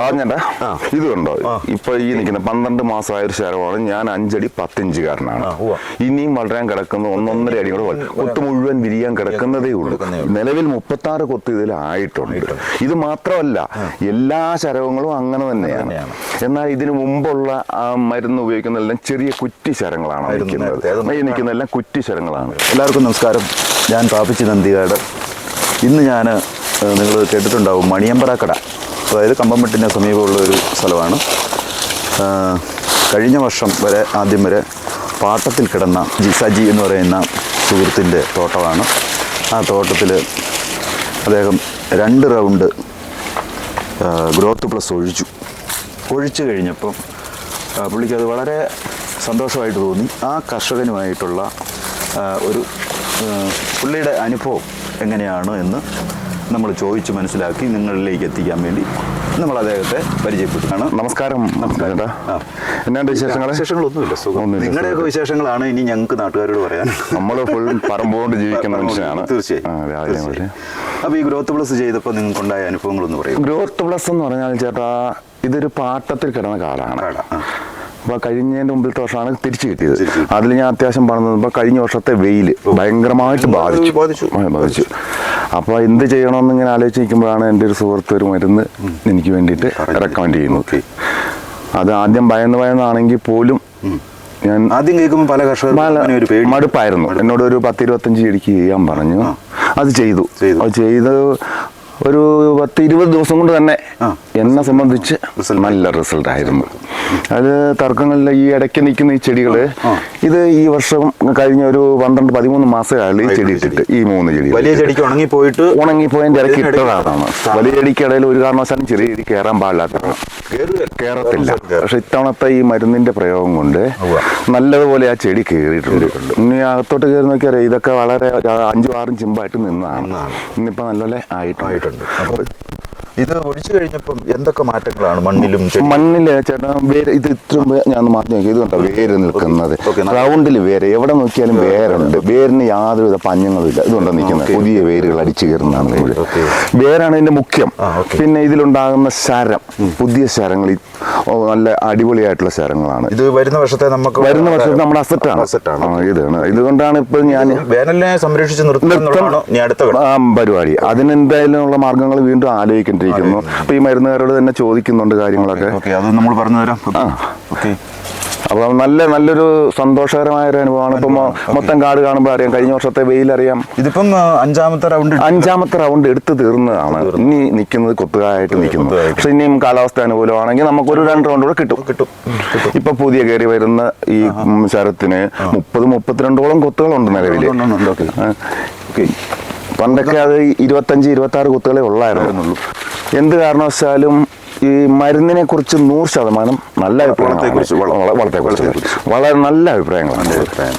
വാഞ്ഞണ്ട ഇത് കണ്ടോ? ഇപ്പൊ ഈ നിൽക്കുന്ന പന്ത്രണ്ട് മാസമായ ഒരു ശരമാണ് ഞാൻ അഞ്ചടി പത്തിഞ്ചുകാരനാണ്. ഇനിയും വളരാൻ കിടക്കുന്ന. ഒന്നൊന്നര അടി കൂടെ. കൊത്ത് മുഴുവൻ വിരിയാൻ കിടക്കുന്നതേ ഉള്ളൂ. നിലവിൽ മുപ്പത്തി ആറ് കൊത്ത് ഇതിലായിട്ടുണ്ട് ഇത് മാത്രമല്ല എല്ലാ ശരവങ്ങളും അങ്ങനെ തന്നെയാണ്. എന്നാൽ ഇതിനു മുമ്പുള്ള ആ മരുന്ന് ഉപയോഗിക്കുന്നതെല്ലാം ചെറിയ കുറ്റി ശരങ്ങളാണ് നിൽക്കുന്നത് നിൽക്കുന്നതെല്ലാം കുറ്റി ശരങ്ങളാണ്. എല്ലാവർക്കും നമസ്കാരം. ഞാൻ പ്രാപിച്ച നന്ദികാട് ഇന്ന് ഞാൻ നിങ്ങൾ കേട്ടിട്ടുണ്ടാവും മണിയമ്പറ കട അതായത് കമ്പംമെട്ടിന് സമീപമുള്ള ഒരു സ്ഥലമാണ്. കഴിഞ്ഞ വർഷം വരെ ആദ്യം വരെ പാട്ടത്തിൽ കിടന്ന ജിസാജി എന്ന് പറയുന്ന സുഹൃത്തിന്റെ തോട്ടമാണ്. ആ തോട്ടത്തിൽ അദ്ദേഹം രണ്ട് റൗണ്ട് ഗ്രോത്ത് പ്ലസ് ഒഴിച്ചു. ഒഴിച്ചു കഴിഞ്ഞപ്പം പുള്ളിക്ക് അത് വളരെ സന്തോഷമായിട്ട് തോന്നി. ആ കർഷകനുമായിട്ടുള്ള ഒരു പുള്ളിയുടെ അനുഭവം എങ്ങനെയാണ് എന്ന് നമ്മൾ ചോദിച്ച് മനസ്സിലാക്കി നിങ്ങളിലേക്ക് എത്തിക്കാൻ വേണ്ടി നമ്മൾ അദ്ദേഹത്തെ പരിചയപ്പെട്ടാണ് നമസ്കാരം നമസ്കാരം. എന്നാണ്ട് വിശേഷങ്ങൾ വിശേഷങ്ങളൊന്നുമില്ല സുഖം. നിങ്ങളുടെയൊക്കെ വിശേഷങ്ങളാണ് ഇനി ഞങ്ങൾക്ക് നാട്ടുകാരോട് പറയാൻ. നമ്മൾ ഫുൾ പറമ്പോണ്ട് ജീവിക്കുന്ന മനുഷ്യനാണ് തീർച്ചയായും അപ്പോൾ ഈ ഗ്രോത്ത് പ്ലസ് ചെയ്തപ്പോൾ നിങ്ങൾക്കുണ്ടായ അനുഭവങ്ങളൊന്ന് പറയും. ഗ്രോത്ത് പ്ലസ് എന്ന് പറഞ്ഞാൽ ചേട്ടാ ഇതൊരു പാട്ടത്തിൽ കിടന്ന കാലാണ് അപ്പോൾ കഴിഞ്ഞതിന്റെ മുമ്പിലത്തെ വർഷമാണ് തിരിച്ചു കിട്ടിയത്. അതിൽ ഞാൻ അത്യാവശ്യം പണിതപ്പോ കഴിഞ്ഞ വർഷത്തെ വെയിൽ ഭയങ്കരമായിട്ട് ബാധിച്ചു. ബാധിച്ചു. ആ, ബാധിച്ചു അപ്പൊ എന്ത് ചെയ്യണമെന്ന് ഇങ്ങനെ ആലോചിച്ച് നിൽക്കുമ്പോഴാണ് എന്റെ ഒരു സുഹൃത്ത് ഒരു മരുന്ന് എനിക്ക് വേണ്ടിയിട്ട് റെക്കമെൻഡ് ചെയ്യുന്നു ഓക്കെ അത് ആദ്യം ഭയന്ന് ഭയന്നാണെങ്കിൽ പോലും ഞാൻ ആദ്യം കേൾക്കുമ്പോൾ പല മടുപ്പായിരുന്നു. എന്നോട് ഒരു പത്ത് ഇരുപത്തഞ്ച് ചെടിക്ക് ചെയ്യാൻ പറഞ്ഞു. അത് ചെയ്തു. അത് ചെയ്ത് ഒരു പത്ത് ഇരുപത് ദിവസം കൊണ്ട് തന്നെ. എന്നെ സംബന്ധിച്ച്. നല്ല റിസൾട്ട് ആയിരുന്നു. അത് തർക്കങ്ങളിൽ ഈ ഇടയ്ക്ക് നിൽക്കുന്ന ഈ ചെടികൾ ഇത് ഈ വർഷം കഴിഞ്ഞ ഒരു പന്ത്രണ്ട് പതിമൂന്ന് മാസമായാലും ഈ ചെടി ഇട്ടിട്ട് ഈ മൂന്ന് ചെടി വലിയ ചെടിക്ക് ഉണങ്ങി പോയിട്ട് ഉണങ്ങി പോയതിന്റെ ഇടയ്ക്ക് ഇട്ടതാണ്. വലിയ ചെടിക്ക് ഇടയിൽ ഒരു കാരണവശാലും ചെറിയ ചെടി കയറാൻ പാടില്ലാത്തതാണ് കയറത്തില്ല പക്ഷെ ഇത്തവണത്തെ ഈ മരുന്നിന്റെ പ്രയോഗം കൊണ്ട് നല്ലതുപോലെ ആ ചെടി കയറിയിട്ടുണ്ട് ഇനി അകത്തോട്ട് കയറി നോക്കിയാൽ ഇതൊക്കെ വളരെ അഞ്ചും ആറും ചിമ്പായിട്ട് നിന്നതാണ്. ഇന്നിപ്പോ നല്ലപോലെ ആയിട്ടുണ്ട്. ഇത് ഒഴിച്ചു കഴിഞ്ഞപ്പം എന്തൊക്കെ മാറ്റങ്ങളാണ് മണ്ണിലും മണ്ണിൽ ചേട്ടാ വേര് ഇത് ഇത്രയും ഞാൻ മാറ്റി നോക്കി ഇത് കണ്ടോ വേര് നിൽക്കുന്നത്. റൗണ്ടിൽ വേര്. എവിടെ നോക്കിയാലും വേരുണ്ട്. വേരിന് യാതൊരുവിധ പഞ്ഞങ്ങളും ഇല്ല ഇതുകൊണ്ടാണ് നിൽക്കുന്നത്. പുതിയ വേരുകൾ അടിച്ചു കയറുന്നതാണ് വേരാണ് ഇതിന്റെ മുഖ്യം. പിന്നെ ഇതിലുണ്ടാകുന്ന ശരം. പുതിയ ശരങ്ങൾ നല്ല അടിപൊളിയായിട്ടുള്ള ശരങ്ങളാണ്. ഇത് വരുന്ന വർഷത്തെ നമുക്ക് വരുന്ന വർഷത്തെ നമ്മുടെ അസറ്റാണ്. അസറ്റാണ്. ഇതാണ്. ഇതുകൊണ്ടാണ് ഇപ്പൊ ഞാൻ വേനലിനെ സംരക്ഷിച്ച് നിർത്തുന്ന അടുത്ത പരിപാടി. അതിനെന്തായാലും ഉള്ള മാർഗങ്ങൾ വീണ്ടും ആലോചിക്കേണ്ടിയിരിക്കുന്നു അപ്പൊ ഈ മരുന്നുകാരോട് തന്നെ ചോദിക്കുന്നുണ്ട് കാര്യങ്ങളൊക്കെ. അത് നമ്മൾ പറഞ്ഞു തരാം. ഓക്കെ. അപ്പൊ നല്ല നല്ലൊരു സന്തോഷകരമായ ഒരു അനുഭവമാണ്. ഇപ്പൊ മൊത്തം കാട് കാണുമ്പോൾ അറിയാം. കഴിഞ്ഞ വർഷത്തെ വെയിലറിയാം. ഇതിപ്പം ആ, അഞ്ചാമത്തെ റൗണ്ട് അഞ്ചാമത്തെ റൗണ്ട് എടുത്തു തീർന്നതാണ്. ഇനി നിൽക്കുന്നത് കൊത്തുകായിട്ട് നിൽക്കുന്നു. പക്ഷെ ഇനിയും കാലാവസ്ഥ അനുകൂലമാണെങ്കിൽ നമുക്കൊരു രണ്ട് റൗണ്ട് കൂടെ കിട്ടും. കിട്ടും. ഇപ്പൊ പുതിയ കയറി വരുന്ന ഈ ശരത്തിന് മുപ്പത് മുപ്പത്തിരണ്ടോളം കൊത്തുകളുണ്ട് നിലവിൽ ഓക്കേ. പണ്ടൊക്കെ അത് ഇരുപത്തഞ്ച് ഇരുപത്തി ആറ് കുത്തുകളെ ഉള്ളായിരുന്നുള്ളൂ. എന്ത് കാരണവശാലും ഈ മരുന്നിനെ കുറിച്ച് നൂറ് ശതമാനം നല്ല അഭിപ്രായത്തെക്കുറിച്ച് വള- വളത്തെക്കുറിച്ച്. വളരെ നല്ല അഭിപ്രായങ്ങളാണ്.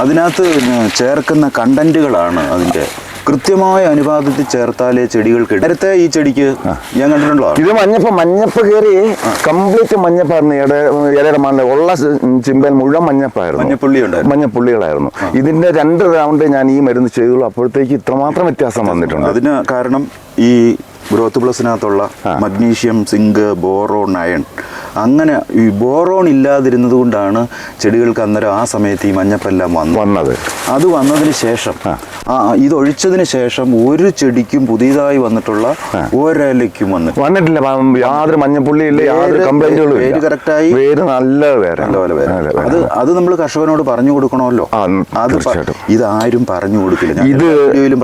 അതിനകത്ത് ചേർക്കുന്ന കണ്ടന്റുകളാണ് അതിന്റെ കൃത്യമായ അനുപാതത്തിൽ ചേർത്താലേ ചെടികൾക്ക് നേരത്തെ ഈ ചെടിക്ക് ഞാൻ കണ്ടിട്ടുണ്ടോ ഇത് മഞ്ഞപ്പ മഞ്ഞപ്പ് കയറി കംപ്ലീറ്റ് മഞ്ഞപ്പായിരുന്നു. ഇട മണ്ണിൽ മണ്ണ ഉള്ള ചിമ്പൽ മുഴുവൻ മഞ്ഞപ്പായിരുന്നു. മഞ്ഞപ്പുള്ളി മഞ്ഞപ്പുള്ളികളായിരുന്നു. ഇതിന്റെ രണ്ട് റൗണ്ട് ഞാൻ ഈ മരുന്ന് ചെയ്തുള്ളൂ. അപ്പോഴത്തേക്ക് ഇത്രമാത്രം വ്യത്യാസം വന്നിട്ടുണ്ട്. അതിന് കാരണം ഈ ഗ്രോത്ത് പ്ലസിനകത്തുള്ള മഗ്നീഷ്യം സിങ്ക് ബോറോൺ അയൺ. അങ്ങനെ ഈ ബോറോൺ ഇല്ലാതിരുന്നത് കൊണ്ടാണ് ചെടികൾക്ക് അന്നേരം ആ സമയത്ത് ഈ മഞ്ഞപ്പെല്ലാം വന്നു വന്നത്. അത് വന്നതിന് ശേഷം ആ. ഇതൊഴിച്ചതിന് ശേഷം ഒരു ചെടിക്കും പുതിയതായി വന്നിട്ടുള്ള ഒരലയ്ക്കും വന്നു. വന്നിട്ടില്ല. യാതൊരു മഞ്ഞപ്പുള്ളി ഇല്ല യാതൊരു കറക്റ്റായി. നല്ല വരും അത് അത് നമ്മൾ കർഷകനോട് പറഞ്ഞു കൊടുക്കണമല്ലോ. അത് ഇതാരും പറഞ്ഞു കൊടുക്കില്ല. ഇത്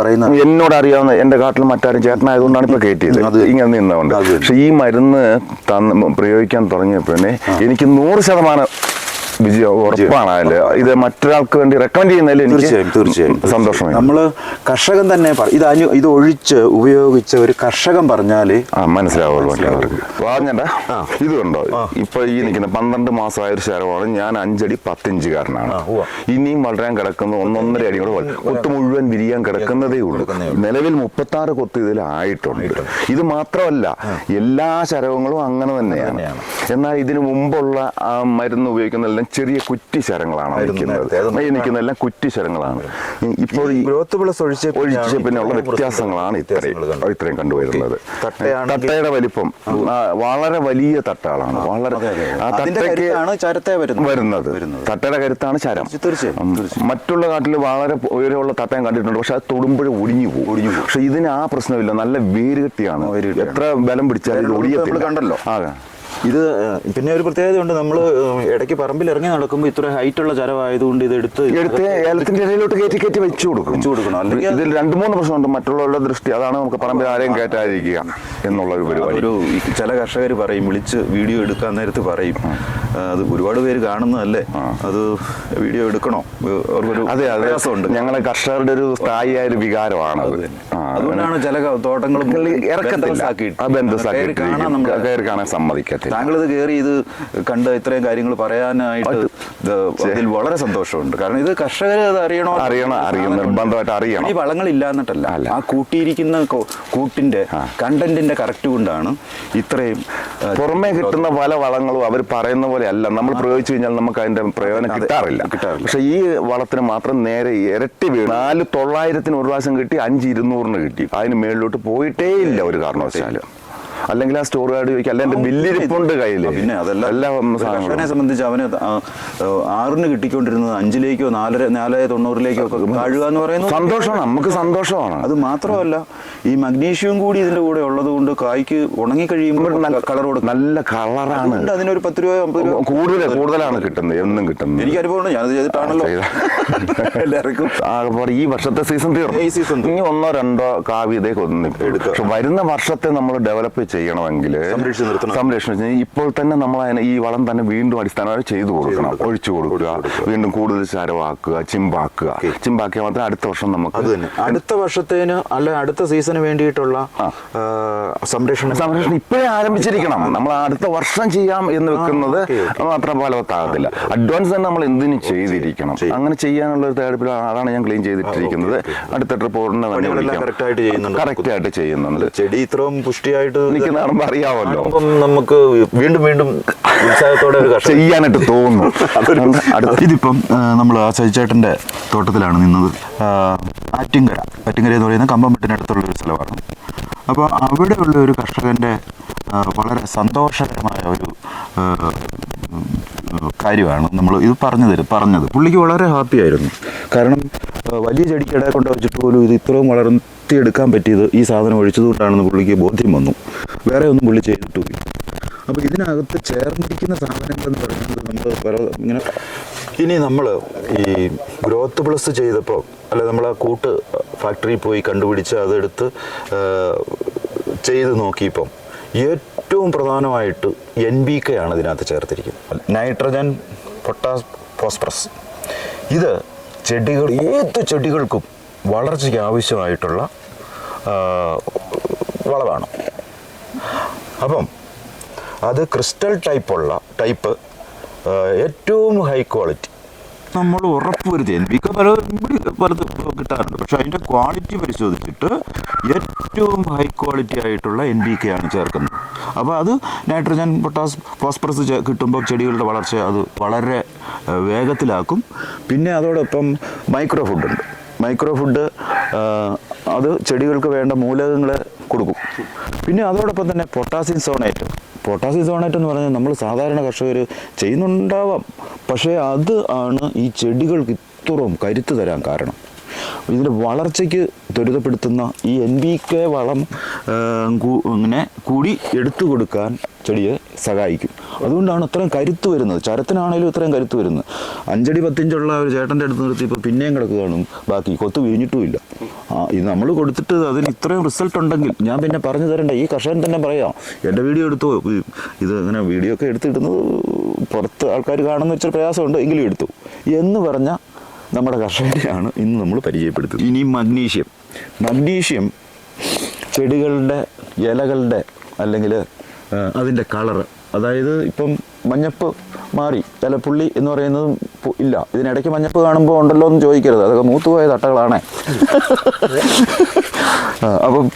പറയുന്ന എന്നോട് അറിയാവുന്ന എന്റെ കാട്ടിൽ മറ്റാരും ചേട്ടനായതുകൊണ്ടാണ് ഇപ്പൊ കയറ്റിയത് അത് ഇങ്ങനെ നിന്നുകൊണ്ട്. പക്ഷെ ഈ മരുന്ന് തന്ന് പ്രയോഗിക്കാൻ തുടങ്ങിയപ്പോഴേ എനിക്ക് നൂറ് ശതമാനം വിജയം ഉറപ്പാണ് അതിൽ ഇത് മറ്റൊരാൾക്ക് വേണ്ടി റെക്കമെൻഡ് ചെയ്യുന്നതിൽ തീർച്ചയായും തീർച്ചയായും സന്തോഷമായി. നമ്മൾ കർഷകൻ തന്നെ ഇത് അനു ഇത് ഒഴിച്ച് ഉപയോഗിച്ച ഒരു കർഷകൻ പറഞ്ഞാൽ ആ മനസ്സിലാവുള്ളൂ മറ്റുള്ളവർക്ക് ഇത് കണ്ടോ? ഇപ്പൊ ഈ നിൽക്കുന്ന പന്ത്രണ്ട് മാസമായ ഒരു ശരമാണ് ഞാൻ അഞ്ചടി പത്തിഞ്ചുകാരനാണ്. ഇനിയും വളരാൻ കിടക്കുന്ന ഒന്നൊന്നര അടി കൂടെ. കൊത്ത് മുഴുവൻ വിരിയാൻ കിടക്കുന്നതേ ഉള്ളൂ. നിലവിൽ മുപ്പത്തി ആറ് കൊത്ത് ഇതിലായിട്ടുണ്ട് ഇത് മാത്രമല്ല എല്ലാ ശരവങ്ങളും അങ്ങനെ തന്നെയാണ്. തന്നെയാണ്. എന്നാൽ ഇതിനു മുമ്പുള്ള ആ മരുന്ന് ഉപയോഗിക്കുന്നതെല്ലാം ചെറിയ കുറ്റി ശരങ്ങളാണ് നിൽക്കുന്നത്. നിൽക്കുന്നതെല്ലാം കുറ്റി ശരങ്ങളാണ് ഇപ്പോൾ ഗ്രോത്ത് പ്ലസ് ഒഴിച്ച് പിന്നെ ഉള്ള വ്യത്യാസങ്ങളാണ് ഇത്രയും ഇത്രയും കണ്ടുവരുന്നത്. തട്ടയുടെ വലിപ്പം. വളരെ വലിയ തട്ടകളാണ് വളരെ ആ തട്ടയ്ക്ക് വരുന്നത്. തട്ടയുടെ കരുത്താണ് ശരം തീർച്ചയായും, മറ്റുള്ള കാട്ടിൽ വളരെ ഉയരമുള്ള തട്ടയും കണ്ടിട്ടുണ്ട്. പക്ഷെ അത് തൊടുമ്പോഴേ ഒടിഞ്ഞു പോകും. പക്ഷെ ഇതിന് ആ പ്രശ്നമില്ല. നല്ല വേരുകെട്ടിയാണ്. എത്ര ബലം പിടിച്ചാലും ഒടിയത്തില്ല. കണ്ടല്ലോ. അതെ. ഇത് പിന്നെ ഒരു പ്രത്യേകത ഉണ്ട്. നമ്മൾ ഇടയ്ക്ക് പറമ്പിൽ ഇറങ്ങി നടക്കുമ്പോൾ ഇത്ര ഹൈറ്റ് ഉള്ള ചരവായതുകൊണ്ട് ഇത് എടുത്ത് എടുത്ത് ഏലത്തിന്റെ ഇടയിലോട്ട് കയറ്റി കയറ്റി വെച്ചു കൊടുക്കും. വെച്ചു കൊടുക്കണം. അല്ലെങ്കിൽ ഇതിൽ രണ്ട് മൂന്ന് പ്രശ്നമുണ്ട്. മറ്റുള്ളവരുടെ ദൃഷ്ടി അതാണ് നമുക്ക് പറമ്പിൽ ആരെയും കയറ്റാതിരിക്കുക എന്നുള്ള ഒരു പരിപാടി. ഒരു ചില കർഷകർ പറയും വിളിച്ച് വീഡിയോ എടുക്കാൻ നേരത്ത് പറയും. അത് ഒരുപാട് പേര് കാണുന്നതല്ലേ? അത് വീഡിയോ എടുക്കണോ? അവർക്കൊരു അതെ അതെ. പ്രയാസമുണ്ട്. ഞങ്ങളെ കർഷകരുടെ ഒരു സ്ഥായിയായ ഒരു വികാരമാണ് അതുകൊണ്ടാണ് ചില തോട്ടങ്ങൾ ബന്ധസാക്കിയിട്ട് കാണാൻ സമ്മതിക്കത്തില്ല. താങ്കൾ ഇത് കയറി ഇത് കണ്ട് ഇത്രയും കാര്യങ്ങൾ പറയാനായിട്ട് അതിൽ വളരെ സന്തോഷമുണ്ട്. കാരണം ഇത് കർഷകർ അത് അറിയണോ? അറിയണം, അറിയണം, നിർബന്ധമായിട്ട് അറിയണം. ഈ വളങ്ങൾ ഇല്ലാന്നിട്ടല്ല ആ കൂട്ടിയിരിക്കുന്ന കൂട്ടിന്റെ കണ്ടന്റിന്റെ കറക്റ്റ് കൊണ്ടാണ് ഇത്രയും പുറമേ കിട്ടുന്ന പല വളങ്ങളും അവർ പറയുന്ന പോലെ അല്ല. നമ്മൾ പ്രയോഗിച്ചു കഴിഞ്ഞാൽ നമുക്ക് അതിന്റെ പ്രയോജനം കിട്ടാറില്ല. പക്ഷെ ഈ വളത്തിന് മാത്രം നേരെ ഇരട്ടി വീണ്. നാല് തൊള്ളായിരത്തിന് ഒരു പ്രാവശ്യം കിട്ടി അഞ്ച് ഇരുന്നൂറിന് കിട്ടി. അതിന് മേളിലോട്ട് പോയിട്ടേ ഇല്ല ഒരു കാരണവശാലും. അല്ലെങ്കിൽ ആ സ്റ്റോർ കാർഡ് ചോദിക്കുക അല്ല എന്റെ ബില്ലിരിപ്പുണ്ട് കയ്യിൽ പിന്നെ അതെല്ലാം എല്ലാ കർഷകനെ സംബന്ധിച്ച് അവന് ആറിന് കിട്ടിക്കൊണ്ടിരുന്നത് അഞ്ചിലേക്കോ നാലര നാല് തൊണ്ണൂറിലേക്കോ ഒക്കെ താഴുക എന്ന് പറയുന്നത് സന്തോഷമാണ്. നമുക്ക് സന്തോഷമാണ്. അത് മാത്രമല്ല ഈ മഗ്നീഷ്യം കൂടി ഇതിന്റെ കൂടെ ഉള്ളത് കൊണ്ട് കായ്ക്ക് ഉണങ്ങി കഴിയുമ്പോൾ നല്ല കളർ കൊടുക്കും. നല്ല കളറാണ്. അതിനൊരു പത്ത് രൂപ അമ്പത് രൂപ കൂടുതൽ കൂടുതലാണ് കിട്ടുന്നത്. എന്നും കിട്ടുന്നത്. എനിക്ക് അനുഭവമുണ്ട്. ഞാനത് ചെയ്തിട്ടാണല്ലോ. എല്ലാവർക്കും. ഈ വർഷത്തെ സീസൺ തീർന്നു. ഈ സീസൺ ഇനി ഒന്നോ രണ്ടോ കാവ്യതയൊക്കെ ഒന്നും. പക്ഷെ വരുന്ന വർഷത്തെ നമ്മൾ ഡെവലപ്പ് ചെയ്യണമെങ്കിൽ സംരക്ഷിച്ച് നിർത്തണം. സംരക്ഷണം ഇപ്പോൾ തന്നെ നമ്മൾ അതിനെ ഈ വളം തന്നെ വീണ്ടും അടിസ്ഥാനമായി ചെയ്തു കൊടുക്കണം. ഒഴിച്ചു കൊടുക്കുക. വീണ്ടും കൂടുതൽ ചരവാക്കുക ചിമ്പാക്കുക. ചിമ്പാക്കിയാൽ മാത്രമേ അടുത്ത വർഷം നമുക്ക് അടുത്ത വർഷത്തേന് അല്ലെ അടുത്ത സീസണ് വേണ്ടിയിട്ടുള്ള സംരക്ഷണം. സംരക്ഷണം ഇപ്പോഴേ ആരംഭിച്ചിരിക്കണം. നമ്മൾ അടുത്ത വർഷം ചെയ്യാം എന്ന് വെക്കുന്നത് അത്ര ഫലവത്താകത്തില്ല. അഡ്വാൻസ് തന്നെ നമ്മൾ എന്തിനും ചെയ്തിരിക്കണം? അങ്ങനെ ചെയ്യാനുള്ള ഒരു തയ്യാറെടുപ്പിലാണ് അതാണ് ഞാൻ ക്ലീൻ ചെയ്തിട്ടിരിക്കുന്നത്. അടുത്ത ട്രിപ്പ് ഉടനെ. കറക്റ്റ് ആയിട്ട് ചെയ്യുന്നുണ്ട്. ചെടി ഇത്രയും പുഷ്ടിയായിട്ട് കാണുമ്പോൾ അറിയാമല്ലോ. നമുക്ക് വീണ്ടും വീണ്ടും ഉത്സാഹത്തോടെ ചെയ്യാനായിട്ട് തോന്നുന്നു. അടുത്ത ഇതിപ്പം നമ്മൾ ആ സജിച്ചേട്ടന്റെ തോട്ടത്തിലാണ് നിന്നത്. ആറ്റിങ്കര ആറ്റിങ്കര എന്ന് പറയുന്ന കമ്പംപെട്ടിനടുത്തുള്ള ഒരു സ്ഥലമാണ്. അപ്പോൾ അവിടെയുള്ള ഒരു കർഷകന്റെ വളരെ സന്തോഷകരമായ ഒരു കാര്യമാണ് നമ്മൾ ഇത് പറഞ്ഞു തരും പറഞ്ഞത്. പുള്ളിക്ക് വളരെ ഹാപ്പി ആയിരുന്നു. കാരണം വലിയ ചെടിക്കിടെ കൊണ്ട് വെച്ചിട്ട് പോലും ഇത് ഇത്രയും വളർത്തിയെടുക്കാൻ പറ്റിയത് ഈ സാധനം ഒഴിച്ചതുകൊണ്ടാണെന്ന് പുള്ളിക്ക് ബോധ്യം വന്നു. വേറെ ഒന്നും പുള്ളി ചെയ്തിട്ടു അപ്പോൾ ഇതിനകത്ത് ചേർന്നിരിക്കുന്ന സാധനങ്ങൾ എന്ന് പറയുന്നത് നമ്മൾ ഇങ്ങനെ ഇനി നമ്മൾ ഈ ഗ്രോത്ത് പ്ലസ് ചെയ്തപ്പോൾ അല്ലെ നമ്മൾ ആ കൂട്ട് ഫാക്ടറിയിൽ പോയി കണ്ടുപിടിച്ച് അതെടുത്ത് ചെയ്ത് നോക്കിയപ്പം ഏറ്റവും പ്രധാനമായിട്ട് എൻ ബി കെ ആണ് ഇതിനകത്ത് ചേർത്തിരിക്കുന്നത്. നൈട്രജൻ പൊട്ടാസ് ഫോസ്ഫറസ് ഇത് ചെടികൾ ഏത് ചെടികൾക്കും വളർച്ചയ്ക്ക് ആവശ്യമായിട്ടുള്ള വളമാണ് അപ്പം അത് ക്രിസ്റ്റൽ ടൈപ്പുള്ള ടൈപ്പ് ഏറ്റവും ഹൈ ക്വാളിറ്റി. നമ്മൾ ഉറപ്പുവരുത്തി ബിക്ക് പല പലത് കിട്ടാറുണ്ട്. പക്ഷെ അതിന്റെ ക്വാളിറ്റി പരിശോധിച്ചിട്ട് ഏറ്റവും ഹൈ ക്വാളിറ്റി ആയിട്ടുള്ള എൻ ബി കെ ആണ് ചേർക്കുന്നത്. അപ്പോൾ അത് നൈട്രജൻ പൊട്ടാസ് ഫോസ്ഫറസ് കിട്ടുമ്പോൾ ചെടികളുടെ വളർച്ച അത് വളരെ വേഗത്തിലാക്കും. പിന്നെ അതോടൊപ്പം മൈക്രോ ഫുഡുണ്ട് മൈക്രോ ഫുഡ് അത് ചെടികൾക്ക് വേണ്ട മൂലകങ്ങൾ കൊടുക്കും. പിന്നെ അതോടൊപ്പം തന്നെ പൊട്ടാസ്യം സോണേറ്റ്. പൊട്ടാസ്യം സോണേറ്റ് എന്ന് പറഞ്ഞാൽ നമ്മൾ സാധാരണ കർഷകർ ചെയ്യുന്നുണ്ടാവാം. പക്ഷേ അത് ആണ് ഈ ചെടികൾക്ക് ഇത്രയും കരുത്ത് തരാൻ കാരണം. ഇതിന്റെ വളർച്ചയ്ക്ക് ത്വരിതപ്പെടുത്തുന്ന ഈ എൻ ബി കെ വളം ഇങ്ങനെ കൂടി എടുത്തു കൊടുക്കാൻ ചെടിയെ സഹായിക്കും. അതുകൊണ്ടാണ് ഇത്രയും കരുത്ത് വരുന്നത്. ചരത്തിനാണേലും ഇത്രയും കരുത്ത് വരുന്നത്. അഞ്ചടി പത്തിഞ്ചുള്ള ഒരു ചേട്ടന്റെ അടുത്ത് നിർത്തി ഇപ്പോൾ പിന്നെയും കിടക്കുകയാണ്. ബാക്കി കൊത്ത് വീഞ്ഞിട്ടുമില്ല. ഇത് നമ്മൾ കൊടുത്തിട്ട് അതിന് ഇത്രയും റിസൾട്ട് ഉണ്ടെങ്കിൽ ഞാൻ പിന്നെ പറഞ്ഞു തരണ്ട ഈ കർഷകൻ തന്നെ പറയാം എന്റെ വീഡിയോ എടുത്തു? ഇത് അങ്ങനെ വീഡിയോ ഒക്കെ എടുത്തിടുന്നത് പുറത്ത് ആൾക്കാർ കാണുന്ന ഇച്ചിരി പ്രയാസമുണ്ട് എങ്കിലും എടുത്തു. എന്ന് പറഞ്ഞ നമ്മുടെ കർഷകരെയാണ് ഇന്ന് നമ്മൾ പരിചയപ്പെടുത്തുന്നത്. ഇനി മഗ്നീഷ്യം. മഗ്നീഷ്യം ചെടികളുടെ ഇലകളുടെ അല്ലെങ്കിൽ അതിന്റെ കളറ് അതായത് ഇപ്പം മഞ്ഞപ്പ് മാറി തലപ്പുള്ളി എന്ന് പറയുന്നത് ഇല്ല. ഇതിനിടയ്ക്ക് മഞ്ഞപ്പ് കാണുമ്പോൾ ഉണ്ടല്ലോ എന്ന് ചോദിക്കരുത്. അതൊക്കെ മൂത്തുപോയ തട്ടകളാണേ. അപ്പം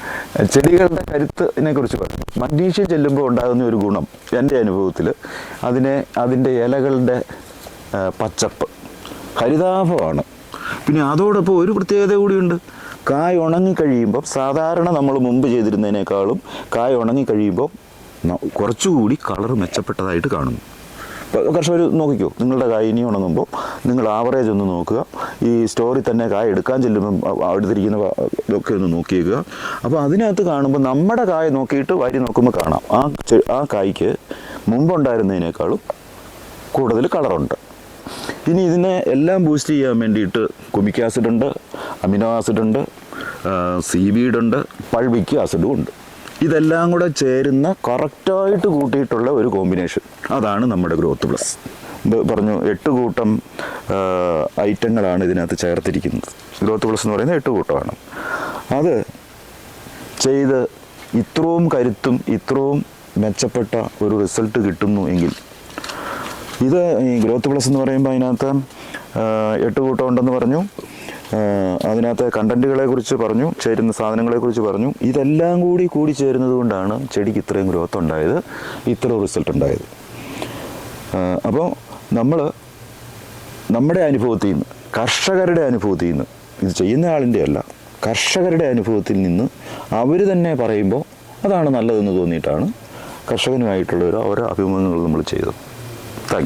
ചെടികളുടെ കരുത്തിനെ കുറിച്ച് പറഞ്ഞു. മഗ്നീഷ്യം ചെല്ലുമ്പോൾ ഉണ്ടാകുന്ന ഒരു ഗുണം എന്റെ അനുഭവത്തിൽ അതിനെ അതിന്റെ ഇലകളുടെ പച്ചപ്പ് ഹരിതാഭമാണ്. പിന്നെ അതോടൊപ്പം ഒരു പ്രത്യേകത കൂടിയുണ്ട്. കായ് കഴിയുമ്പോൾ സാധാരണ നമ്മൾ മുമ്പ് ചെയ്തിരുന്നതിനേക്കാളും കായ് ഉണങ്ങി കഴിയുമ്പോൾ ന- കുറച്ചുകൂടി കളർ മെച്ചപ്പെട്ടതായിട്ട് കാണുന്നു. കർഷകർ നോക്കിക്കോ നിങ്ങളുടെ കായ് ഇനി ഉണങ്ങുമ്പോൾ നിങ്ങൾ ആവറേജ് ഒന്ന് നോക്കുക. ഈ സ്റ്റോറി തന്നെ കായ എടുക്കാൻ ചെല്ലുമ്പം എടുത്തിരിക്കുന്ന ഒക്കെ ഒന്ന് നോക്കിയേക്കുക. അപ്പോൾ അതിനകത്ത് കാണുമ്പോൾ നമ്മുടെ കായ നോക്കിയിട്ട് വാരി നോക്കുമ്പോൾ കാണാം. ആ ആ കായ്ക്ക് മുമ്പുണ്ടായിരുന്നതിനേക്കാളും കൂടുതൽ കളറുണ്ട് ഇനി ഇതിനെ എല്ലാം ബൂസ്റ്റ് ചെയ്യാൻ വേണ്ടിയിട്ട് കുമിക് ആസിഡ് ഉണ്ട് അമിനോ ആസിഡ് ഉണ്ട് സീവീഡ് ഉണ്ട് പൾവിക് ആസിഡും ഉണ്ട്. ഇതെല്ലാം കൂടെ ചേരുന്ന കറക്റ്റായിട്ട് കൂട്ടിയിട്ടുള്ള ഒരു കോമ്പിനേഷൻ അതാണ് നമ്മുടെ ഗ്രോത്ത് പ്ലസ് പറഞ്ഞു എട്ട് കൂട്ടം ഐറ്റങ്ങളാണ് ഇതിനകത്ത് ചേർത്തിരിക്കുന്നത്. ഗ്രോത്ത് പ്ലസ് എന്ന് പറയുന്നത് എട്ട് കൂട്ടമാണ്. അത് ചെയ്ത് ഇത്രയും കരുത്തും ഇത്രയും മെച്ചപ്പെട്ട ഒരു റിസൾട്ട് കിട്ടുന്നു എങ്കിൽ ഇത് ഈ ഗ്രോത്ത് പ്ലസ് എന്ന് പറയുമ്പോൾ അതിനകത്ത് എട്ട് കൂട്ടം ഉണ്ടെന്ന് പറഞ്ഞു. അതിനകത്ത് കണ്ടന്റുകളെ കുറിച്ച് പറഞ്ഞു ചേരുന്ന സാധനങ്ങളെ കുറിച്ച് പറഞ്ഞു. ഇതെല്ലാം കൂടി കൂടി ചേരുന്നത് കൊണ്ടാണ് ചെടിക്ക് ഇത്രയും ഗ്രോത്ത് ഉണ്ടായത് ഇത്ര റിസൾട്ട് ഉണ്ടായത്. അപ്പോൾ നമ്മൾ നമ്മുടെ അനുഭവത്തിൽ നിന്ന് കർഷകരുടെ അനുഭവത്തിൽ നിന്ന് ഇത് ചെയ്യുന്ന ആളിന്റെ അല്ല കർഷകരുടെ അനുഭവത്തിൽ നിന്ന് അവർ തന്നെ പറയുമ്പോൾ അതാണ് നല്ലതെന്ന് തോന്നിയിട്ടാണ് കർഷകനുമായിട്ടുള്ള ഓരോ അഭിമുഖങ്ങൾ നമ്മൾ ചെയ്തത്.